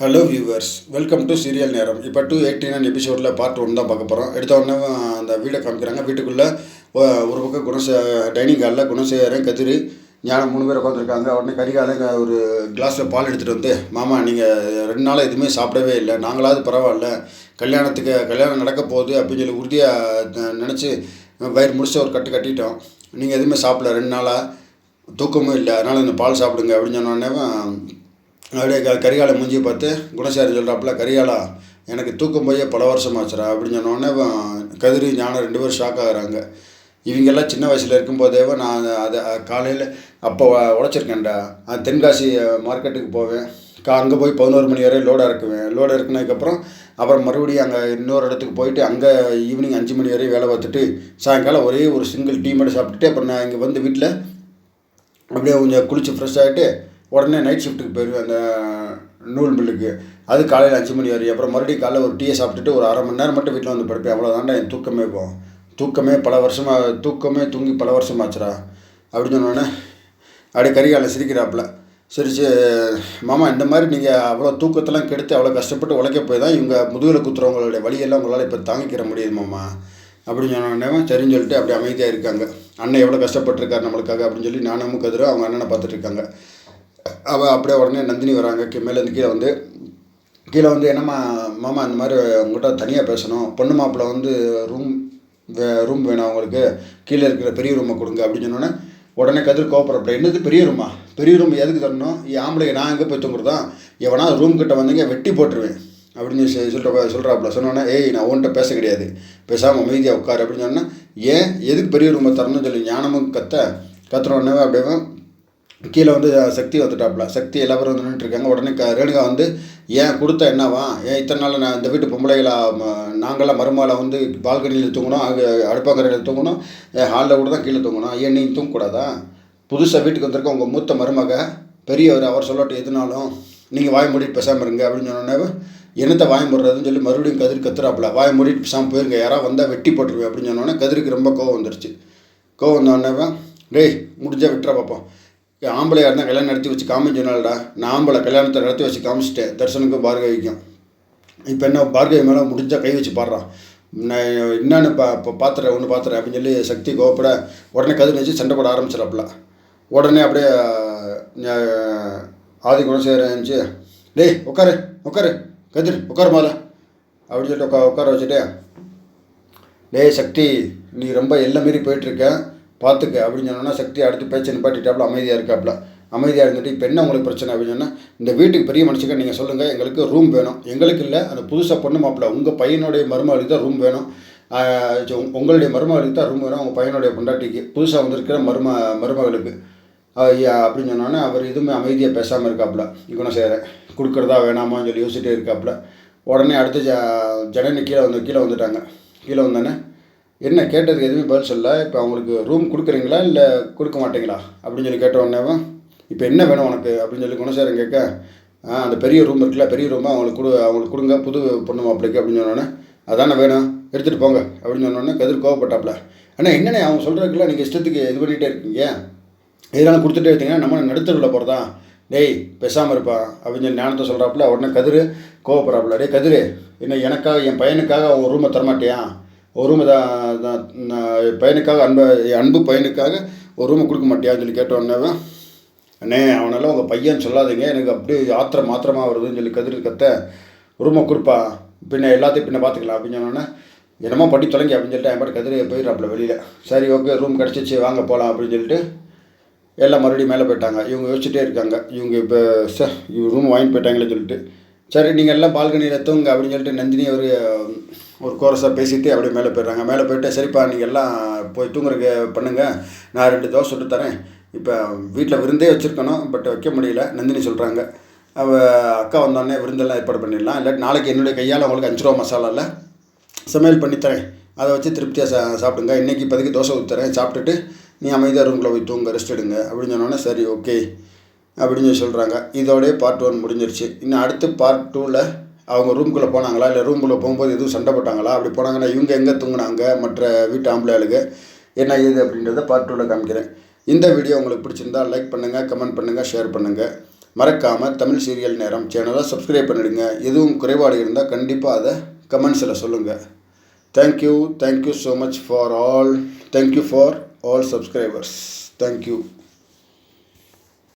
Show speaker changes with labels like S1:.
S1: Hello viewers welcome to serial நேரம் இப்போ two eighty nine எபிசோடில் பார்ட் ஒன் தான் பார்க்க போகிறோம் எடுத்த உடனே அந்த வீடை காமிக்கிறாங்க. வீட்டுக்குள்ளே ஒரு பக்கம் குணசே டைனிங் ஹாலில் குணசேகரன் கதிரி ஞானம் மூணு பேர் உட்காந்துருக்காங்க உடனே கரிகால ஒரு கிளாஸில் பால் எடுத்துகிட்டு வந்து மாமா நீங்கள் ரெண்டு நாளாக எதுவுமே சாப்பிடவே இல்லை. நாங்களாவது பரவாயில்ல. கல்யாணத்துக்கு கல்யாணம் நடக்க போகுது அப்படின்னு சொல்லி உறுதியாக நினச்சி வயிறு முடிச்ச ஒரு கட்டு கட்டிட்டோம். நீங்கள் எதுவுமே சாப்பிடல. ரெண்டு நாளாக தூக்கமும் இல்லை. அதனால் இந்த பால் சாப்பிடுங்க அப்படின்னு சொன்னோடனே அப்படியே க கரிகாலை மூஞ்சியை பார்த்து குணசாரி சொல்கிறாப்புல கரிகாலா எனக்கு தூக்கம் போய் பல வருஷம் ஆச்சுரா அப்படின்னு சொன்னோடனே கதிரி ஞானம் ரெண்டு பேரும் ஷாக் ஆகுறாங்க. இவங்கெல்லாம் சின்ன வயசில் இருக்கும்போதேவோ நான் அதை காலையில் அப்போ உழைச்சிருக்கேன்டா தென்காசி மார்க்கெட்டுக்கு போவேன். கா அங்கே போய் பதினோரு மணி வரை லோடாக இருக்குவேன். லோடு இறக்குனதுக்கப்புறம் அப்புறம் மறுபடியும் அங்கே இன்னொரு இடத்துக்கு போயிட்டு அங்கே ஈவினிங் அஞ்சு மணி வரையும் வேலை பார்த்துட்டு சாயங்காலம் ஒரே ஒரு சிங்கிள் டீ மட்டும் சாப்பிட்டுட்டு அப்புறம் நான் இங்கே வந்து வீட்டில் அப்படியே கொஞ்சம் குளித்து ஃப்ரெஷ் ஆகிட்டு உடனே நைட் ஷிஃப்ட்டுக்கு போயிடுவேன் அந்த நூல் மில்லுக்கு அது காலையில் அஞ்சு மணி வரையும் அப்புறம் மறுபடியும் காலையில் ஒரு டீயை சாப்பிட்டுட்டு ஒரு அரை மணி நேரம் மட்டும் வீட்டில் வந்து படுப்பேன். அவ்வளோதான்டா என் தூக்கமே போகும் தூக்கமே பல வருஷமாக தூக்கமே தூங்கி பல வருஷமாச்சுடா. அப்படின்னு சொன்னோடனே அப்படியே கரிகாலில் சிரிக்கிறாப்புல. சிரிச்சு மாமா இந்த மாதிரி நீங்கள் அவ்வளோ தூக்கத்தெல்லாம் கெடுத்து அவ்வளோ கஷ்டப்பட்டு உழைக்க போய் தான் இவங்க முதுகில் குத்துறவங்களுடைய வழியெல்லாம் உங்களால் இப்போ தாங்கிக்கிற முடியுது மாமா. அப்படின்னு சொன்னோடனே சரின்னு சொல்லிட்டு அப்படி அமைதியாக இருக்காங்க. அண்ணன் எவ்வளோ கஷ்டப்பட்டிருக்காரு நம்மளுக்காக அப்படின்னு சொல்லி நானும் கதிரும் அவங்க அண்ணனை பார்த்துட்டு இருக்காங்க. அவள் அப்படியே உடனே நந்தினி வராங்க. கீ மேலேருந்து கீழே வந்து கீழே வந்து என்னம்மா மாமா இந்த மாதிரி உங்கள்கிட்ட தனியாக பேசணும். பொண்ணு மாப்பிள்ளை வந்து ரூம் வே ரூம் வேணும் அவங்களுக்கு. கீழே இருக்கிற பெரிய ரூமை கொடுங்க அப்படின்னு சொன்னோன்னே உடனே கதிர் கோபுரப்பட என்னது பெரிய ரூமா பெரிய ரூம் எதுக்கு தரணும்? என் ஆம்பளைக்கு நான் எங்கே போய் தூங்குறதான் எவனா ரூம் கிட்ட வந்தீங்க வெட்டி போட்டுருவேன். அப்படின்னு சொல்லி சொல்கிற சொல்கிறாப்புல சொன்னோன்னே ஏய் நான் உன்கிட்ட பேச கிடையாது. பேசாமல் அமைதியாக உட்காரு. அப்படின்னு சொன்னேன் ஏன்? எதுக்கு பெரிய ரூமை தரணும்னு சொல்லி ஞானமும் கத்த கத்துறோன்னே அப்படியே கீழே வந்து சக்தி வந்துட்டாப்புல. சக்தி எல்லாரும் வந்து நின்றுட்டுருக்காங்க உடனே க ரேணுகா வந்து ஏன் கொடுத்த என்னவா? ஏன் இத்தனை நாள் நான் இந்த வீட்டு பொம்பளைகளை நாங்களாம் மருமகளை வந்து பால்கனியில் தூங்கணும் அங்கே அடுப்பாக்கரையில் தூங்கணும் ஹாலில் கூட தான் கீழே தூங்கணும். ஏன் நீ தூங்கக்கூடாதா புதுசாக வீட்டுக்கு வந்திருக்க உங்கள் மூத்த மருமக பெரியவர் அவர் சொல்லட்டும் எதுனாலும் நீங்கள் வாய் மூடிட்டு பேசாமல் இருங்க அப்படின்னு சொன்னோன்னே என்னத்தை வாய் மூடுறதுன்னு சொல்லி மறுபடியும் கதிர் கத்துறாப்புல. வாய் மூடிட்டு பேசாமல் போயிருங்க. யாராவது வந்தால் வெட்டி போட்டுருவேன் அப்படின்னு சொன்னோன்னே கதிருக்கு ரொம்ப கோவம் வந்துருச்சு. கோவம் வந்தோடனே டேய் முடிஞ்சால் விட்டுற பார்ப்போம் ஆம்பளையாக இருந்தால் கல்யாணம் நடத்தி வச்சு காமிச்சனாலடா நான் ஆம்பளை கல்யாணத்தை நடத்தி வச்சு காமிச்சிட்டேன். தர்சனுக்கும் பார்கவிக்கும் இப்போ என்ன பார்கவி மேலே முடிஞ்சால் கை வச்சு பாடுறான் நான் என்னென்னு பா இப்போ பார்த்துறேன் ஒன்று பார்த்துறேன் அப்படின்னு சொல்லி சக்தி கோவப்பட உடனே கதிர் வச்சு சண்டை போட ஆரம்பிச்சிடப்பல. உடனே அப்படியே ஆதி குணசேகரன் இருந்துச்சு டேய் உட்காரு உட்காரு கதிர் உட்காரு மேல அப்படின்னு சொல்லிட்டு உட்கா உட்கார வச்சுட்டு டேய் சக்தி நீ ரொம்ப எல்லாம் மீறி போயிட்டுருக்க பார்த்துக்க அப்படின்னு சொன்னோன்னா சக்தி அடுத்து பேச்சு நிப்பாட்டிட்டாப்புல அமைதியாக இருக்காப்புல. அமைதியாக இருந்துட்டு இப்போ என்ன உங்களுக்கு பிரச்சனை அப்படின்னு சொன்னால் இந்த வீட்டுக்கு பெரிய மனுஷங்க நீங்கள் சொல்லுங்கள் எங்களுக்கு ரூம் வேணும். எங்களுக்கு இல்லை அந்த புதுசாக பொண்ணு மாப்பிள்ள உங்கள் பையனுடைய மருமகளுக்கு தான் ரூம் வேணும். உங்களுடைய மருமகளுக்கு தான் ரூம் வேணும் உங்கள் பையனுடைய பொண்டாட்டிக்கு. புதுசாக வந்திருக்கிற மரும மருமகளுக்கு. ஐயா அப்படின்னு சொன்னோன்னே அவர் எதுவுமே அமைதியாக பேசாமல் இருக்காப்புல. குணசேகரன் கொடுக்குறதா வேணாமான்னு சொல்லி யோசிச்சுட்டே இருக்காப்புல. உடனே அடுத்து ஜ ஜனனி கீழே வந்து கீழே வந்துட்டாங்க. கீழே வந்தோடனே என்ன கேட்டதுக்கு எதுவுமே பதில் சொல்ல இப்போ அவங்களுக்கு ரூம் கொடுக்குறீங்களா இல்லை கொடுக்க மாட்டீங்களா? அப்படின்னு சொல்லி கேட்ட உடனேவா இப்போ என்ன வேணும் உனக்கு? அப்படின்னு சொல்லி குணசேரன் கேட்க அந்த பெரிய ரூம் இருக்குல்ல பெரிய ரூமை அவங்களுக்கு கொடு அவங்களுக்கு கொடுங்க புது பொண்ணு மாப்பிளைக்கு அப்படின்னு சொன்னோன்னே அதானே வேணும் எடுத்துகிட்டு போங்க அப்படின்னு சொன்னோன்னே கதிர் கோவப்பட்டாப்புல ஆனால் என்னண்ணே அவங்க சொல்கிறதுக்குலாம் நீங்கள் இஷ்டத்துக்கு இது பண்ணிகிட்டே இருக்கீங்க? இதெல்லாம் கொடுத்துட்டே இருக்கீங்கன்னா நம்ம நடுத்தருவில் போகிறதா டேய் பேசாமல் இருப்பான் அப்படின்னு சொல்லி ஞானத்தை சொல்கிறாப்புல உடனே கதிர் கோவப்படுறாப்புல டே கதிர் என்ன எனக்காக என் பையனுக்காக அவங்க ரூமை தரமாட்டியா? ஒரு ரூமை தான் பையனுக்காக அன்பு அன்பு பையனுக்காக ஒரு ரூமை கொடுக்க மாட்டியான்னு சொல்லி கேட்டோன்னே அண்ணே அவனெல்லாம் உங்கள் பையன் சொல்லாதீங்க எனக்கு அப்படியே ஆத்திரம் மாத்திரமாக வருதுன்னு சொல்லி கதிர் கத்த ரூமை கொடுப்பா பின்ன எல்லாத்தையும் பின்ன பார்த்துக்கலாம் அப்படின்னு சொன்னோன்னே என்னமோ படி தொடங்கி அப்படின்னு சொல்லிட்டு என் பாட்டு கதிரை போயிடுறாப்புல வெளியில். சரி ஓகே ரூம் கிடச்சிச்சு வாங்க போகலாம் அப்படின்னு சொல்லிட்டு எல்லாம் மறுபடியும் மேலே போயிட்டாங்க. இவங்க யோசிச்சுட்டே இருக்காங்க. இவங்க இப்போ ச இவங்க ரூம் வாங்கிட்டு போயிட்டாங்களே சொல்லிட்டு. சரி நீங்கள் எல்லாம் பால்கனியில் தூங்க அப்படின்னு சொல்லிட்டு நந்தினி ஒரு ஒரு கோரஸாக பேசிட்டு அப்படியே மேலே போயிடுறாங்க. மேலே போயிட்டு சரிப்பா நீங்கள் எல்லாம் போய் தூங்குறதுக்கு பண்ணுங்கள் நான் ரெண்டு தோசை சுட்டு தரேன். இப்போ வீட்டில் விருந்தே வச்சுருக்கணும் பட் வைக்க முடியல நந்தினி சொல்கிறாங்க அவள் அக்கா வந்தோடனே விருந்தெல்லாம் ஏற்பாடு பண்ணிடலாம். இல்லாட்டி நாளைக்கு என்னுடைய கையால் உங்களுக்கு அஞ்சு ரூபா மசாலாவில் சமையல் பண்ணித்தரேன் அதை வச்சு திருப்தியாக சா சாப்பிடுங்க. இன்றைக்கி இப்போதைக்கு தோசை ஊற்றுறேன் சாப்பிட்டுட்டு நீ அமைதியாக ரூமில் போய் தூங்க ரெஸ்ட் எடுங்க அப்படின்னு சொன்னோன்னே சரி ஓகே அப்படின்னு சொல்லி சொல்கிறாங்க இதோடய பார்ட் ஒன் முடிஞ்சிருச்சு. இன்னும் அடுத்து பார்ட் டூவில் அவங்க ரூம்குள்ளே போனாங்களா? இல்லை ரூம்குள்ளே போகும்போது எதுவும் சண்டை போட்டாங்களா? அப்படி போனாங்கன்னா இவங்க எங்கே தூங்கினாங்க? மற்ற வீட்டு ஆம்பளையாளுக்கு என்ன ஏது அப்படின்றத பார்ட் டூவில் காமிக்கிறேன். இந்த வீடியோ உங்களுக்கு பிடிச்சிருந்தா லைக் பண்ணுங்கள் கமெண்ட் பண்ணுங்கள் ஷேர் பண்ணுங்கள் மறக்காமல் தமிழ் சீரியல் நேரம் சேனலை சப்ஸ்கிரைப் பண்ணிடுங்க. எதுவும் குறைபாடு இருந்தால் கண்டிப்பாக அதை கமெண்ட்ஸில் சொல்லுங்கள் thank you thank you so much for all thank you for all subscribers thank you